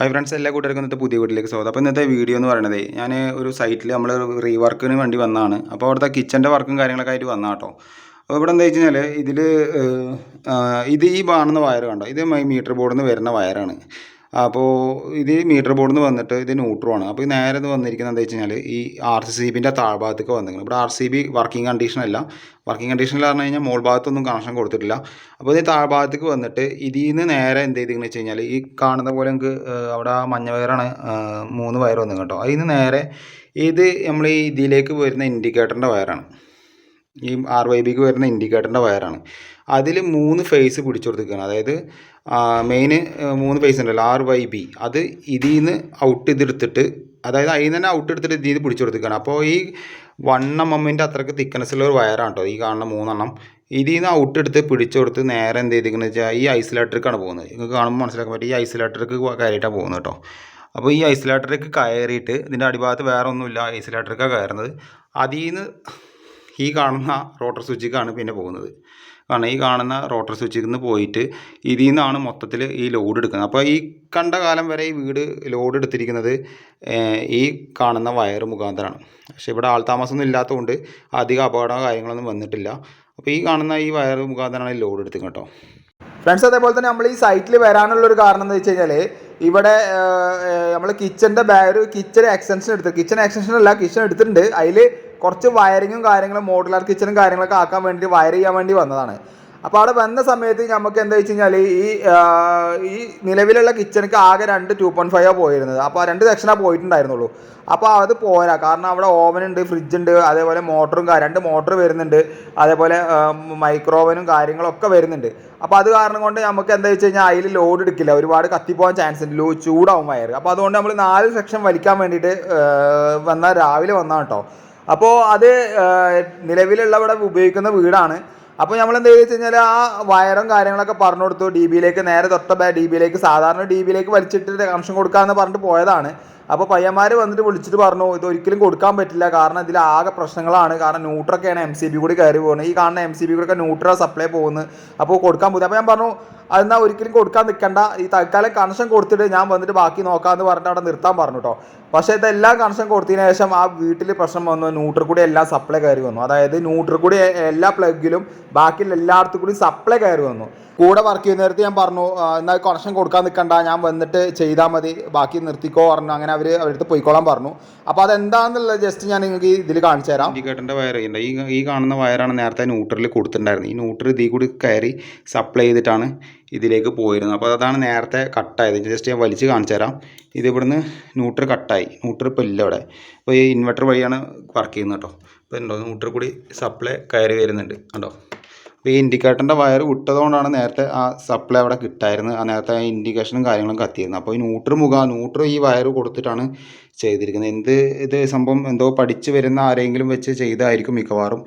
Hi friends എല്ലാ കൂട്ടുകാർക്കും ഇന്നത്തെ പുതിയ വീട്ടിലേക്ക് സ്വാഗതം. അപ്പോൾ ഇന്നത്തെ വീഡിയോ എന്ന് പറയുന്നത് ഞാൻ ഒരു സൈറ്റിൽ നമ്മൾ റീവർക്കിന് വേണ്ടി വന്നതാണ്. അപ്പോൾ അവിടുത്തെ കിച്ചന്റെ വർക്കും കാര്യങ്ങളൊക്കെ ആയിട്ട് വന്ന കേട്ടോ അപ്പോൾ ഇവിടെ എന്താ വെച്ച് കഴിഞ്ഞാൽ ഇതിൽ ഇത് ഈ കാണുന്ന വയർ കണ്ടോ? ഇത് മീറ്റർ ബോർഡിൽ നിന്ന് വരുന്ന വയറാണ് അപ്പോൾ ഇത് മീറ്റർ ബോർഡിൽ നിന്ന് വന്നിട്ട് ഇത് ന്യൂട്രോണ് അപ്പോൾ നേരെ ഇത് വന്നിരിക്കുന്നത് എന്താ വെച്ച് കഴിഞ്ഞാൽ ഈ ആർ സി ബിന്റെ താഴ്ഭാഗത്തേക്ക് വന്നിരിക്കുന്നത് ഇവിടെ ആർ സി ബി വർക്കിംഗ് കണ്ടീഷനല്ല വർക്കിംഗ് കണ്ടീഷനിൽ പറഞ്ഞു കഴിഞ്ഞാൽ മോൾ ഭാഗത്തൊന്നും കണക്ഷൻ കൊടുത്തിട്ടില്ല. അപ്പോൾ ഇത് താഴ്ഭാഗത്തേക്ക് വന്നിട്ട് ഇതിൽ നിന്ന് നേരെ എന്ത് ചെയ്തിരിക്കുന്നത് വെച്ച് കഴിഞ്ഞാൽ ഈ കാണുന്ന പോലെ നമുക്ക് അവിടെ മഞ്ഞ വയറാണ് മൂന്ന് വയർ വന്നു കേട്ടോ. അതിൽ നിന്ന് നേരെ ഇത് നമ്മൾ ഈ ഇതിലേക്ക് വരുന്ന ഇൻഡിക്കേറ്ററിന്റെ വയറാണ്. ഈ ആർ വൈ ബിക്ക് വരുന്ന ഇൻഡിക്കേറ്ററിന്റെ വയറാണ്. അതിൽ മൂന്ന് ഫേസ് പിടിച്ചു കൊടുത്തിരിക്കുകയാണ്. അതായത് മെയിൻ മൂന്ന് ഫേസ് ഉണ്ടല്ലോ ആർ വൈ ബി അത് ഇതിൽ നിന്ന് ഔട്ട് ചെയ്തെടുത്തിട്ട് അതായത് അതിൽ നിന്ന് തന്നെ ഔട്ട് എടുത്തിട്ട് ഇതിൽ നിന്ന് പിടിച്ചു കൊടുത്തിരിക്കുകയാണ്. അപ്പോൾ ഈ വൺ എം എമ്മിന്റെ അത്രയ്ക്ക് ഉള്ള ഒരു വയറാണ് കേട്ടോ ഈ കാണുന്ന മൂന്നെണ്ണം. ഇതിൽ നിന്ന് ഔട്ട് എടുത്ത് പിടിച്ചു കൊടുത്ത് നേരെ എന്ത് ചെയ്തിരിക്കുന്നത് വെച്ചാൽ ഈ ഐസൊലേറ്ററിക്കാണ് പോകുന്നത്. നിങ്ങൾക്ക് കാണുമ്പോൾ മനസ്സിലാക്കാൻ പറ്റും ഈ ഐസൊലേറ്ററിക്ക് കയറിയിട്ടാണ് പോകുന്നത് കേട്ടോ. അപ്പോൾ ഈ ഐസൊലേറ്ററിലേക്ക് കയറിയിട്ട് ഇതിന്റെ അടിഭാഗത്ത് വേറെ ഒന്നുമില്ല ഐസൊലേറ്ററിക്കാണ് കയറുന്നത്. അതിൽ നിന്ന് ഈ കാണുന്ന റോട്ടർ സ്വിച്ചിക്കാണ് പിന്നെ പോകുന്നത്. കാരണം ഈ കാണുന്ന റോട്ടർ സ്വിച്ചിൽ നിന്ന് പോയിട്ട് ഇതിൽ നിന്നാണ് മൊത്തത്തിൽ ഈ ലോഡ് എടുക്കുന്നത്. അപ്പോൾ ഈ കണ്ട കാലം വരെ ഈ വീട് ലോഡ് എടുത്തിരിക്കുന്നത് ഈ കാണുന്ന വയർ മുഖാന്തരമാണ് പക്ഷേ ഇവിടെ ആൾതാമസമൊന്നും ഇല്ലാത്തതുകൊണ്ട് അധികം അപകടമോ കാര്യങ്ങളൊന്നും വന്നിട്ടില്ല. അപ്പോൾ ഈ കാണുന്ന ഈ വയർ മുഖാന്തരമാണ് ലോഡ് എടുത്തത് കേട്ടോ. ഫ്രണ്ട്സ് അതേപോലെ തന്നെ നമ്മൾ ഈ സൈറ്റിൽ വരാനുള്ള ഒരു കാരണം എന്ന് വെച്ച് കഴിഞ്ഞാൽ ഇവിടെ നമ്മൾ കിച്ചന്റെ ബാ ഒരു കിച്ചൺ എക്സ്റ്റൻഷൻ എടുത്ത് കിച്ചൺ എക്സ്റ്റൻഷൻ അല്ല കിച്ചൺ എടുത്തിട്ടുണ്ട്. അതിൽ കുറച്ച് വയറിങ്ങും കാര്യങ്ങളും മോഡുലാർ കിച്ചണും കാര്യങ്ങളൊക്കെ ആക്കാൻ വേണ്ടി വയർ ചെയ്യാൻ വേണ്ടി വന്നതാണ്. അപ്പോൾ അവിടെ വന്ന സമയത്ത് നമുക്ക് എന്താ വെച്ച് കഴിഞ്ഞാൽ ഈ ഈ നിലവിലുള്ള കിച്ചണിക്ക് ആകെ രണ്ട് ടു പോയിന്റ് ഫൈവ് പോയിരുന്നത്. അപ്പോൾ രണ്ട് സെക്ഷനാണ് പോയിട്ടുണ്ടായിരുന്നുള്ളൂ. അപ്പോൾ അത് പോരാ. കാരണം അവിടെ ഓവൻ ഉണ്ട് ഫ്രിഡ്ജ് ഉണ്ട് അതേപോലെ മോട്ടറും രണ്ട് മോട്ടർ വരുന്നുണ്ട് അതേപോലെ മൈക്രോവനും കാര്യങ്ങളൊക്കെ വരുന്നുണ്ട്. അപ്പോൾ അത് കാരണം കൊണ്ട് നമുക്ക് എന്താ വെച്ച് കഴിഞ്ഞാൽ അതിൽ ലോഡ് എടുക്കില്ല. ഒരുപാട് കത്തിപ്പോകാൻ ചാൻസ് ഉണ്ട്. ലോ ചൂടാവും വയർ അപ്പോൾ അതുകൊണ്ട് നമ്മൾ നാല് സെക്ഷൻ വലിക്കാൻ വേണ്ടിയിട്ട് വന്ന രാവിലെ വന്നാണ് കേട്ടോ അപ്പോൾ അത് നിലവിലുള്ള ഇവിടെ ഉപയോഗിക്കുന്ന വീടാണ്. അപ്പോൾ നമ്മൾ എന്താ വെച്ച് കഴിഞ്ഞാൽ ആ വയറും കാര്യങ്ങളൊക്കെ പറഞ്ഞു കൊടുത്തു ഡി ബിയിലേക്ക് നേരെ തൊട്ട ഡി ബിയിലേക്ക് സാധാരണ ഡി ബിയിലേക്ക് വലിച്ചിട്ട് കണക്ഷൻ കൊടുക്കാമെന്ന് പറഞ്ഞിട്ട് പോയതാണ്. അപ്പോൾ പയ്യന്മാർ വന്നിട്ട് വിളിച്ചിട്ട് പറഞ്ഞു ഇത് ഒരിക്കലും കൊടുക്കാൻ പറ്റില്ല. കാരണം ഇതിൽ ആകെ പ്രശ്നങ്ങളാണ്. കാരണം ന്യൂട്രൊക്കെയാണ് എം സി ബി കൂടി കയറി പോകുന്നത്. ഈ കാണുന്ന എം സി ബി കൂടെ ന്യൂട്ര സപ്ലൈ പോകുന്നത്. അപ്പോൾ കൊടുക്കാൻ പോകുന്നത്. അപ്പോൾ ഞാൻ പറഞ്ഞു അതെന്നാൽ ഒരിക്കലും കൊടുക്കാൻ നിൽക്കണ്ട ഈ തൽക്കാലം കണക്ഷൻ കൊടുത്തിട്ട് ഞാൻ വന്നിട്ട് ബാക്കി നോക്കാമെന്ന് പറഞ്ഞിട്ട് അവിടെ നിർത്താൻ പറഞ്ഞു കേട്ടോ പക്ഷേ ഇതെല്ലാം കണക്ഷൻ കൊടുത്തതിന് ശേഷം ആ വീട്ടിൽ പ്രശ്നം വന്നു. ന്യൂട്രൽ കൂടി എല്ലാം സപ്ലൈ കയറി വന്നു. അതായത് ന്യൂട്രൽ കൂടി എല്ലാ പ്ലഗിലും ബാക്കിയുള്ള എല്ലായിടത്തും കൂടി സപ്ലൈ കയറി വന്നു. കൂടെ വർക്ക് ചെയ്യുന്ന നേരത്തെ ഞാൻ പറഞ്ഞു എന്നാൽ കണക്ഷൻ കൊടുക്കാൻ നിൽക്കണ്ട ഞാൻ വന്നിട്ട് ചെയ്താൽ മതി ബാക്കി നിർത്തിക്കോ പറഞ്ഞു. അങ്ങനെ അവർ അവരടുത്ത് പോയിക്കോളാൻ പറഞ്ഞു. അപ്പോൾ അതെന്താണെന്നുള്ളത് ജസ്റ്റ് ഞാൻ നിങ്ങൾക്ക് ഇതിൽ കാണിച്ചു തരാം. ഇൻഡിക്കേറ്ററിന്റെ വയർ ഉണ്ട് ഈ ഈ കാണുന്ന വയറാണ് നേരത്തെ ന്യൂട്രലിൽ കൊടുത്തിട്ടുണ്ടായിരുന്നത്. ഈ ന്യൂട്രൽ ഇതിൽ കൂടി കയറി സപ്ലൈ ചെയ്തിട്ടാണ് ഇതിലേക്ക് പോയിരുന്നത്. അപ്പോൾ അതാണ് നേരത്തെ കട്ടായത് ജസ്റ്റ് ഞാൻ വലിച്ച് കാണിച്ചു തരാം. ഇത് ഇവിടുന്ന് ന്യൂട്രൽ കട്ടായി ന്യൂട്രൽ ഇപ്പോൾ ഇല്ല അവിടെ അപ്പോൾ ഈ ഇൻവെർട്ടർ വഴിയാണ് വർക്ക് ചെയ്യുന്നത് കേട്ടോ. അപ്പോൾ ഉണ്ടോ ന്യൂട്രൽ കൂടി സപ്ലൈ കയറി വരുന്നുണ്ട്. കണ്ടോ? അപ്പോൾ ഈ ഇൻഡിക്കേറ്ററിന്റെ വയർ വിട്ടതുകൊണ്ടാണ് നേരത്തെ ആ സപ്ലൈ അവിടെ കിട്ടായിരുന്നത്. ആ നേരത്തെ ആ ഇൻഡിക്കേഷനും കാര്യങ്ങളും കത്തിയിരുന്നത്. അപ്പോൾ ഈ ന്യൂട്രൽ മുഖ ന്യൂട്രൽ ഈ വയർ കൊടുത്തിട്ടാണ് ചെയ്തിരിക്കുന്നത്. എന്ത് ഇത് സംഭവം എന്തോ പഠിച്ച് വരുന്ന ആരെങ്കിലും വെച്ച് ചെയ്തായിരിക്കും മിക്കവാറും.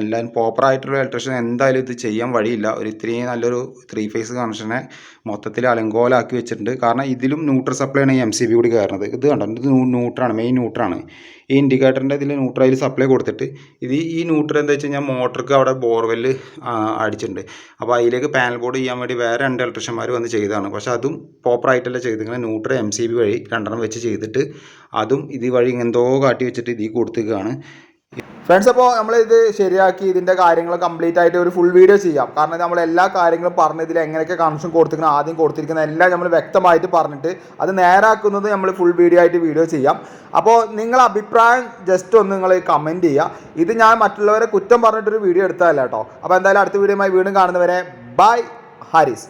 എല്ലാം പ്രോപ്പറായിട്ടുള്ള ഇലക്ട്രീഷ്യൻ എന്തായാലും ഇത് ചെയ്യാൻ വഴിയില്ല. ഒരു ഇത്രയും നല്ലൊരു ത്രീ ഫേസ് കണക്ഷനെ മൊത്തത്തിൽ അലങ്കോലാക്കി വെച്ചിട്ടുണ്ട്. കാരണം ഇതിലും ന്യൂട്രൽ സപ്ലൈ ആണ് ഈ എം സി ബി കൂടി കയറുന്നത്. ഇത് കണ്ടോ? ഇത് ന്യൂട്രാണ് മെയിൻ ന്യൂട്രാണ് ഈ ഇൻഡിക്കേറ്ററിന്റെ ഇതിൽ ന്യൂട്രൽ സപ്ലൈ കൊടുത്തിട്ട് ഇത് ഈ ന്യൂട്രൽ എന്താ വെച്ച് കഴിഞ്ഞാൽ മോട്ടർക്ക് അവിടെ ബോർവെല്ല് അടിച്ചിട്ടുണ്ട്. അപ്പോൾ അതിലേക്ക് പാനൽ ബോർഡ് ചെയ്യാൻ വേണ്ടി വേറെ രണ്ട് ഇലക്ട്രീഷ്യന്മാർ വന്ന് ചെയ്തതാണ്. പക്ഷേ അതും പ്രോപ്പറായിട്ടല്ല ചെയ്തിരിക്കുന്നത്. ന്യൂട്രൽ എം സി ബി വഴി രണ്ടെണ്ണം വെച്ച് ചെയ്തിട്ട് അതും ഇത് വഴി എന്തോ കാട്ടി വെച്ചിട്ട് ഇതിൽ കൊടുത്തേക്കാണ് ഫ്രണ്ട്സ് അപ്പോൾ നമ്മൾ ഇത് ശരിയാക്കി ഇതിന്റെ കാര്യങ്ങൾ കംപ്ലീറ്റ് ആയിട്ട് ഒരു ഫുൾ വീഡിയോ ചെയ്യാം. കാരണം നമ്മൾ എല്ലാ കാര്യങ്ങളും പറഞ്ഞ് ഇതിൽ എങ്ങനെയൊക്കെ കണക്ഷൻ കൊടുത്തിരിക്കണം ആദ്യം കൊടുത്തിരിക്കുന്ന എല്ലാം നമ്മൾ വ്യക്തമായിട്ട് പറഞ്ഞിട്ട് അത് നേരാക്കുന്നത് നമ്മൾ ഫുൾ വീഡിയോ ആയിട്ട് വീഡിയോ ചെയ്യാം. അപ്പോൾ നിങ്ങൾ അഭിപ്രായം ജസ്റ്റ് ഒന്ന് നിങ്ങൾ കമന്റ് ചെയ്യുക ഇത് ഞാൻ മറ്റുള്ളവരെ കുറ്റം പറഞ്ഞിട്ടൊരു വീഡിയോ എടുത്തതല്ല കേട്ടോ. അപ്പോൾ എന്തായാലും അടുത്ത വീഡിയോയുമായി വീണ്ടും കാണുന്നവരെ ബൈ ഹാരിസ്